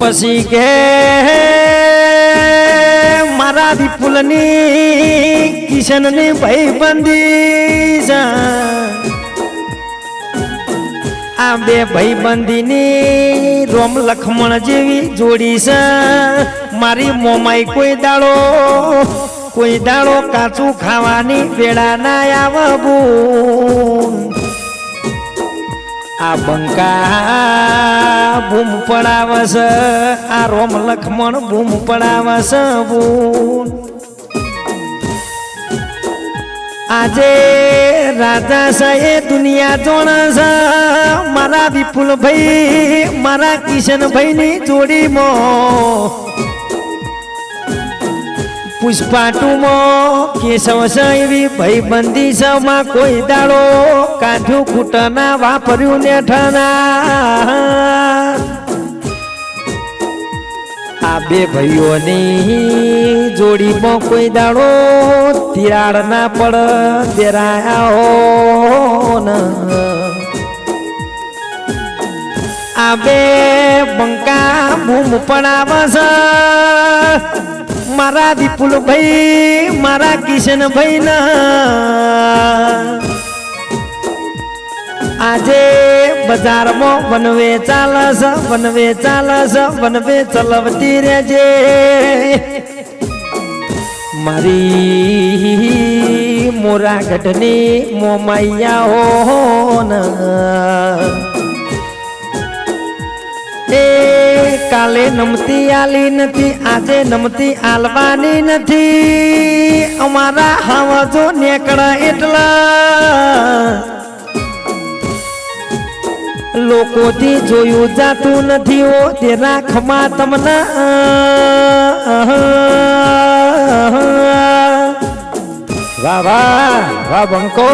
પછી કે મારા વિપુલની કિશનની ભાઈબંધી છે આ બે ભાઈબંધીની રોમ લખમણ જેવી જોડી છે મારી મોમાઈ કોઈ દાડો કોઈ દાડો કાચું ખાવાની વેળા ના આવવું આ બંકા બૂમ પડાવે છે આ રોમ લખમણ બૂમ પડાવે છે બૂમ. આજે રાજા સાહે દુનિયા જોણ છે મારા વિપુલ ભાઈ મારા કિશન ભાઈ ની જોડીમાં પુષ્પાટુમાં કેશવ એવી ભાઈબંધી કોઈ દાડો કાઠું કૂટના વાપર્યું ને ઠના. ભાઈઓની જોડીમાં કોઈ દાડો તિરાડ ના પડ દેરાયા હો આ બે બંકા બૂમ પડાવે છે મારા વિપુલ ભાઈ, મારા કિશન ભાઈ ના આજે બજારમાં વનવે ચાલે છે વનવે ચાલે છે વનવે ચલવતી રેજે મારી મોરા ગઢની મોમાઈયા હો કાલે નમતી આલી નથી, આજે નમતી આલવાની નથી. અમારા હાવાજો નેકડા એટલા. લોકોથી જોયું જાતું નથી ઓ તે રાખમાં તમને. વાહ વાહ વાહ, બંકો.